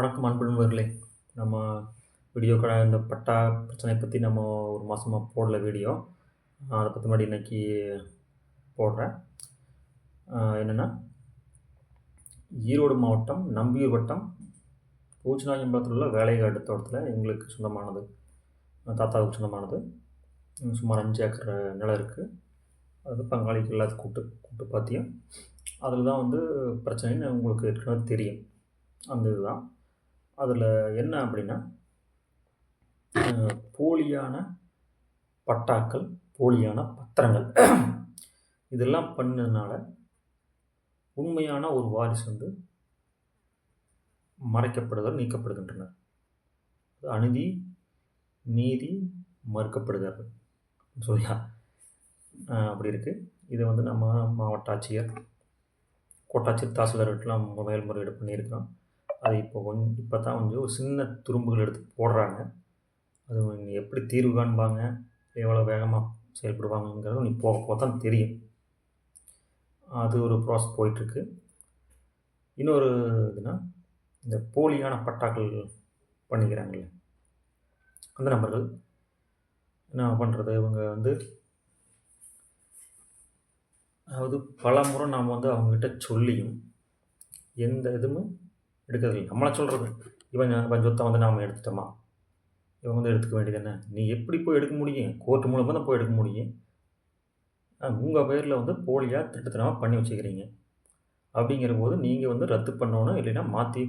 வணக்கம் அன்பு நம்ம வீடியோ கடை இந்த பட்டா பிரச்சனை பற்றி நம்ம ஒரு மாதமாக போடல வீடியோ அதை பற்றி முன்னாடி இன்றைக்கி போடுறேன். என்னென்னா ஈரோடு மாவட்டம் நம்பியூர் வட்டம் பூச்சிநாயம்பலத்தில் உள்ள வேலைக்காட்டு தோட்டத்தில் எங்களுக்கு சொந்தமானது. தாத்தாவுக்கு சொந்தமானது. சுமார் அஞ்சு ஏக்கர் நிலம் இருக்குது அது பங்காளிக்கு எல்லாத்தையும் கூட்டு கூட்டு பார்த்தியும் அதில் தான் வந்து பிரச்சனைன்னு உங்களுக்கு ஏற்கனவே தெரியும். அந்த இதுதான். அதில் என்ன அப்படின்னா போலியான பட்டாக்கள் போலியான பத்திரங்கள். இதெல்லாம் பண்ணதுனால உண்மையான ஒரு வாரிசு வந்து மறைக்கப்படுதல் நீக்கப்படுகின்றனர் அநீதி நீதி மறுக்கப்படுகிறது. சொல்லியா அப்படி இருக்குது இதை வந்து நம்ம மாவட்ட ஆட்சியர் கோட்டாட்சியர் தாசில்தார்கிட்டலாம் மேல்முறையீடு பண்ணியிருக்கிறோம். அது இப்போ கொஞ்சம் இப்போ தான் கொஞ்சம் ஒரு சின்ன துரும்புகள் எடுத்து போடுறாங்க. அது எப்படி தீர்வு காண்பாங்க? எவ்வளோ வேகமாக செயல்படுவாங்கங்கிறது நீ போக போக தான் தெரியும். அது ஒரு ப்ராசஸ் போயிட்டுருக்கு. இன்னொரு இதுனா இந்த போலியான பட்டாக்கள் பண்ணிக்கிறாங்கல்ல. அந்த நபர்கள் என்ன பண்ணுறது இவங்க வந்து அதாவது பல முறை நாம் வந்து அவங்கக்கிட்ட சொல்லியும் எந்த இதுவும் எடுக்கிறதில்ல. நம்மளை சொல்கிறது இவன் இவன் சொத்தை வந்து நாம் எடுத்துட்டோமா? இவன் வந்து எடுத்துக்க வேண்டியது என்ன? நீ எப்படி போய் எடுக்க முடியும்? கோர்ட் மூலமாக தான் போய் எடுக்க முடியும். உங்கள் பேரில் வந்து போலியாக திட்டத்தனமாக பண்ணி வச்சுக்கிறீங்க. அப்படிங்கிற போது நீங்கள் வந்து ரத்து பண்ணணும் இல்லைன்னா மாற்றி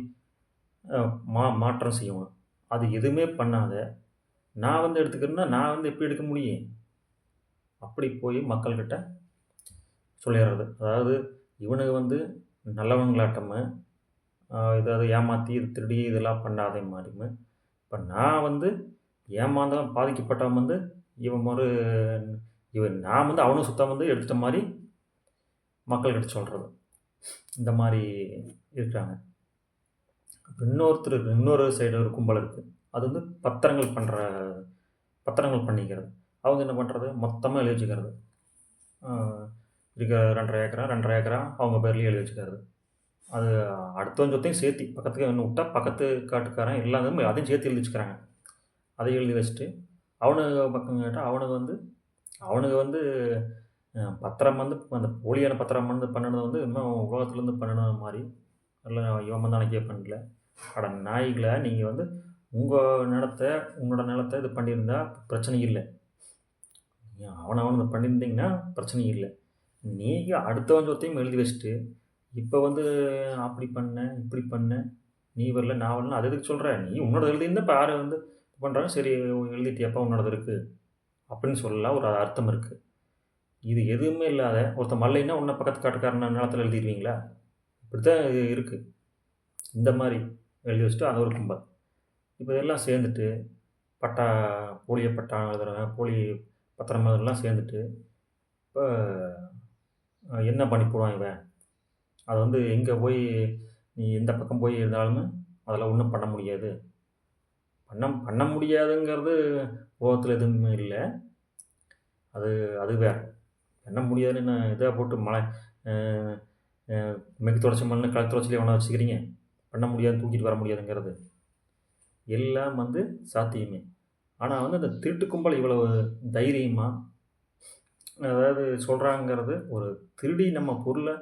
மா மாற்றம் செய்யணும். அது எதுவுமே பண்ணாத. நான் வந்து எடுத்துக்கிறேன்னா நான் வந்து எப்படி எடுக்க முடியும்? அப்படி போய் மக்கள்கிட்ட சொல்லிடுறது. அதாவது இவனுங்க வந்து நல்லவங்களாட்டம ஏதாவது ஏமாற்றி இது திருடி இதெல்லாம் பண்ணாதே மாதிரிமு இப்போ நான் வந்து ஏமாந்தவன் பாதிக்கப்பட்டவன் வந்து இவன் ஒரு இவன் நான் வந்து அவனும் சுத்தம் வந்து எடுத்துட்ட மாதிரி மக்கள்கிட்ட சொல்கிறது இந்த மாதிரி இருக்கிறாங்க. இன்னொருத்தர் இன்னொரு சைடு ஒரு கும்பல் இருக்குது அது வந்து பத்திரங்கள் பண்ணுற பத்திரங்கள் பண்ணிக்கிறது. அவங்க என்ன பண்ணுறது மொத்தமாக எழுதி வச்சுக்கிறது. இருக்க ரெண்டரை ஏக்கரா ரெண்டரை ஏக்கரா அவங்க பேர்லேயே எழுதி வச்சுக்கிறது. அது அடுத்தவன் சொத்தையும் சேர்த்தி பக்கத்துக்கு ஒன்று விட்டா பக்கத்து காட்டுக்காரன் எல்லாமே அதையும் சேர்த்து எழுதி வச்சுக்கிறாங்க அதை எழுதி வச்சுட்டு அவனுங்க பக்கம் கேட்டால் அவனுக்கு வந்து அவனுக்கு வந்து பத்திரம் வந்து அந்த போலியான பத்திரம் வந்து பண்ணினது வந்து இன்னும் உலகத்துலேருந்து பண்ணின மாதிரி. இல்லை இவன் வந்து அன்னைக்கே பண்ணல. அட நாய்களை நீங்கள் வந்து உங்கள் நிலத்தை உங்களோட நிலத்தை இது பண்ணியிருந்தா பிரச்சனை இல்லை. அவனை அவனை பண்ணியிருந்தீங்கன்னா பிரச்சனை இல்லை. நீங்கள் அடுத்தவன் சொத்தையும் எழுதி வச்சுட்டு இப்போ வந்து அப்படி பண்ண இப்படி பண்ண நீ வரல நான் வரல அது எதுக்கு சொல்கிற நீ உன்னோட எழுதியிருந்தா இப்போ யார் வந்து பண்ணுறாங்க சரி எழுதிட்டியப்பா உன்னோடது இருக்குது அப்படின்னு சொல்லலாம் ஒரு அர்த்தம் இருக்குது இது எதுவுமே இல்லாத ஒருத்தன் மல்லைன்னா உன்னை பக்கத்து காட்டுக்காரன் நிலத்தில் எழுதிடுவீங்களா இப்படி தான் இது இருக்குது இந்த மாதிரி எழுதி வச்சுட்டு அது ஒரு கும்பல். இப்போ இதெல்லாம் சேர்ந்துட்டு பட்டா போலிய பட்டா எழுதுறாங்க போலி பத்திரம் இதெல்லாம் சேர்ந்துட்டு இப்போ என்ன பண்ணி போடுவான் இவன்? அது வந்து எங்கே போய் நீ எந்த பக்கம் போய் இருந்தாலுமே அதெல்லாம் ஒன்றும் பண்ண முடியாது. பண்ண பண்ண முடியாதுங்கிறது உலகத்தில் எதுவுமே இல்லை. அது அது வேற. பண்ண முடியாதுன்னு என்ன இதாக போட்டு மழை மெக்கு தொடச்ச மண்ணு கலக்கு தொடச்சிலே ஒன்றா வச்சுக்கிறீங்க. பண்ண முடியாது தூக்கிட்டு வர முடியாதுங்கிறது. எல்லாம் வந்து சாத்தியமே. ஆனால் வந்து அந்த திருட்டு கும்பல் இவ்வளவு தைரியமாக அதாவது சொல்கிறாங்கிறது ஒரு திருடி நம்ம பொருளை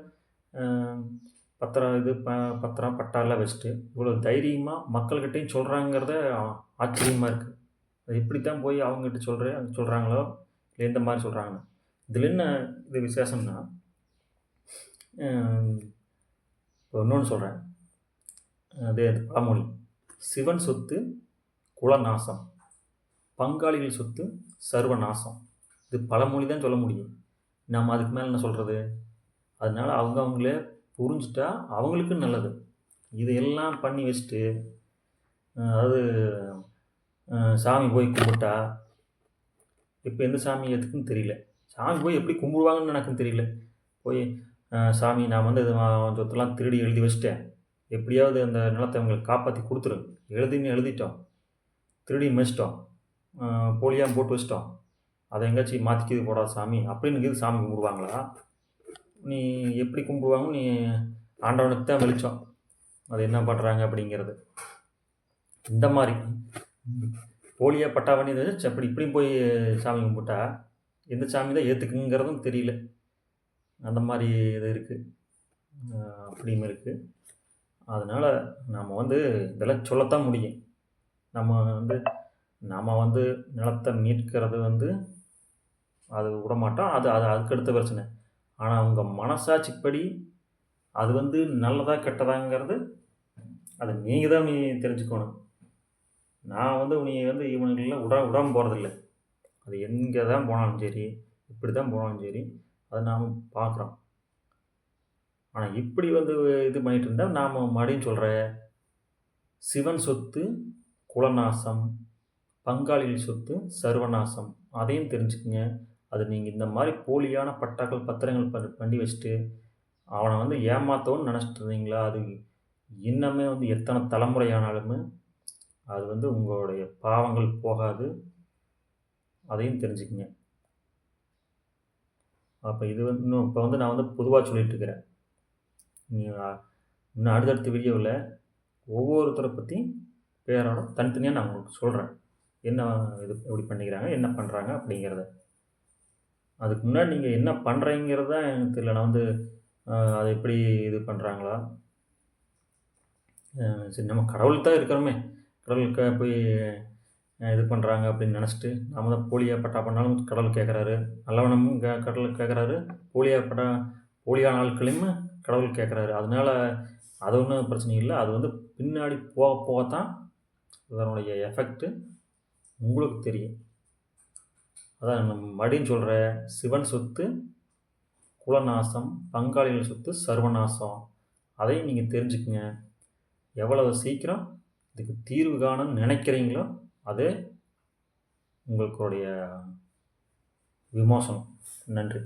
பத்திரம் இது ப பத்திரம் பட்டாலாம் வச்சுட்டு இவ்வளோ தைரியமாக மக்கள்கிட்டையும் சொல்கிறாங்கிறத ஆச்சரியமாக இருக்குது அது இப்படி தான் போய் அவங்ககிட்ட சொல்கிறேன் சொல்கிறாங்களோ இல்லை எந்த மாதிரி சொல்கிறாங்க இதில் என்ன இது விசேஷம்னா இப்போ இன்னொன்று சொல்கிறேன் அது அது பழமொழி சிவன் சொத்து குலநாசம். பங்காளிகள் சொத்து சர்வநாசம். இது பழமொழி தான் சொல்ல முடியும். நம்ம அதுக்கு மேலே என்ன சொல்கிறது அதனால் அவங்க அவங்களே புரிஞ்சுட்டா அவங்களுக்கு நல்லது. இதையெல்லாம் பண்ணி வச்சுட்டு அது அதாவது சாமி போய் கும்பிட்டா இப்போ எந்த சாமி எதுக்குன்னு தெரியல. சாமி போய் எப்படி கும்பிடுவாங்கன்னு எனக்கும் தெரியல. போய் சாமி நான் வந்து இது சொத்தெல்லாம் திருடி எழுதி வச்சிட்டேன். எப்படியாவது அந்த நிலத்தை அவங்களுக்கு காப்பாற்றி கொடுத்துரு எழுதின்னு எழுதிட்டோம். திருடி மிச்சிட்டோம் போலியாக போட்டு வச்சிட்டோம். அதை எங்கேயாச்சும் மாற்றிக்கிது போடா சாமி. அப்படின்னு இது சாமி கும்பிடுவாங்களா? நீ எப்படி கும்பிடுவாங்க நீ ஆண்டவனுக்கு தான் வெளிச்சம். அது என்ன பண்ணுறாங்க அப்படிங்கிறது. இந்த மாதிரி. போலியாக பட்டா பண்ணி அப்படி இப்படியும் போய் சாமி கும்பிட்டா எந்த சாமி தான் ஏற்றுக்குங்கிறதும் தெரியல. அந்த மாதிரி இது இருக்குது அப்படியும் இருக்குது அதனால் நம்ம வந்து இதெல்லாம் சொல்லத்தான் முடியும். நம்ம வந்து நம்ம வந்து நிலத்தை மீட்கிறது வந்து அது விட மாட்டோம் அது அது அதுக்கு அடுத்த பிரச்சனை. ஆனால் அவங்க மனசாட்சிப்படி அது வந்து நல்லதா கெட்டதாங்கிறது அது நீங்கள் தான் நீ தெரிஞ்சுக்கணும். நான் வந்து நீ வந்து இவனுங்களெலாம் விட விடாம போகிறதில்ல அது எங்கே தான் போனாலும் சரி இப்படி தான் போனாலும் சரி அதை நாம் பார்க்குறோம். ஆனால் இப்படி வந்து இது பண்ணிகிட்டு இருந்தால் நாம் மறுபடியும் சொல்கிற சிவன் சொத்து குலநாசம் பங்காளிகள் சொத்து சர்வநாசம் அதையும் தெரிஞ்சுக்குங்க. அது நீங்கள் இந்த மாதிரி போலியான பட்டாக்கள் பத்திரங்கள் ப பண்ணி வச்சுட்டு அவனை வந்து ஏமாற்றவும்னு நினச்சிட்டு இருந்தீங்களா அது இன்னமே வந்து எத்தனை தலைமுறை ஆனாலுமே அது வந்து உங்களுடைய பாவங்கள் போகாது. அதையும் தெரிஞ்சுக்குங்க. அப்போ இது வந்து இன்னும் இப்போ வந்து நான் வந்து பொதுவாக சொல்லிகிட்ருக்கிறேன் நீ இன்னும் அடுத்தடுத்த வீடியோவில் ஒவ்வொருத்தரை பற்றி பேரோட தனித்தனியாக நான் உங்களுக்கு சொல்கிறேன் என்ன இது எப்படி பண்ணிக்கிறாங்க என்ன பண்ணுறாங்க அப்படிங்கிறத. அதுக்கு முன்னாடி நீங்கள் என்ன பண்ணுறீங்கிறது தான் எனக்கு தெரியல. நான் வந்து அதை எப்படி இது பண்ணுறாங்களா சரி நம்ம கடவுள் தான் இருக்கிறோமே. கடவுளுக்கு போய் இது பண்ணுறாங்க அப்படின்னு நினச்சிட்டு நாம் தான் போலியாக பட்டா பண்ணாலும் கடவுள் கேட்குறாரு நல்லவனமும் கே கடவுள் கேட்குறாரு போலியாக பட்டா போலியான ஆட்களையும் கடவுள் கேட்குறாரு அதனால அது ஒன்றும் பிரச்சனை இல்லை. அது வந்து பின்னாடி போக போகத்தான் இதனுடைய எஃபெக்ட்டு உங்களுக்கு தெரியும். அதான் நம்ம மறுபடியும் சொல்கிற சிவன் சொத்து குலநாசம் பங்காளிகள் சொத்து சர்வநாசம். அதையும் நீங்கள் தெரிஞ்சுக்குங்க. எவ்வளவு சீக்கிரம் இதுக்கு தீர்வு காணணும்னு நினைக்கிறீங்களோ அது உங்களுடைய விமோசனம். நன்றி.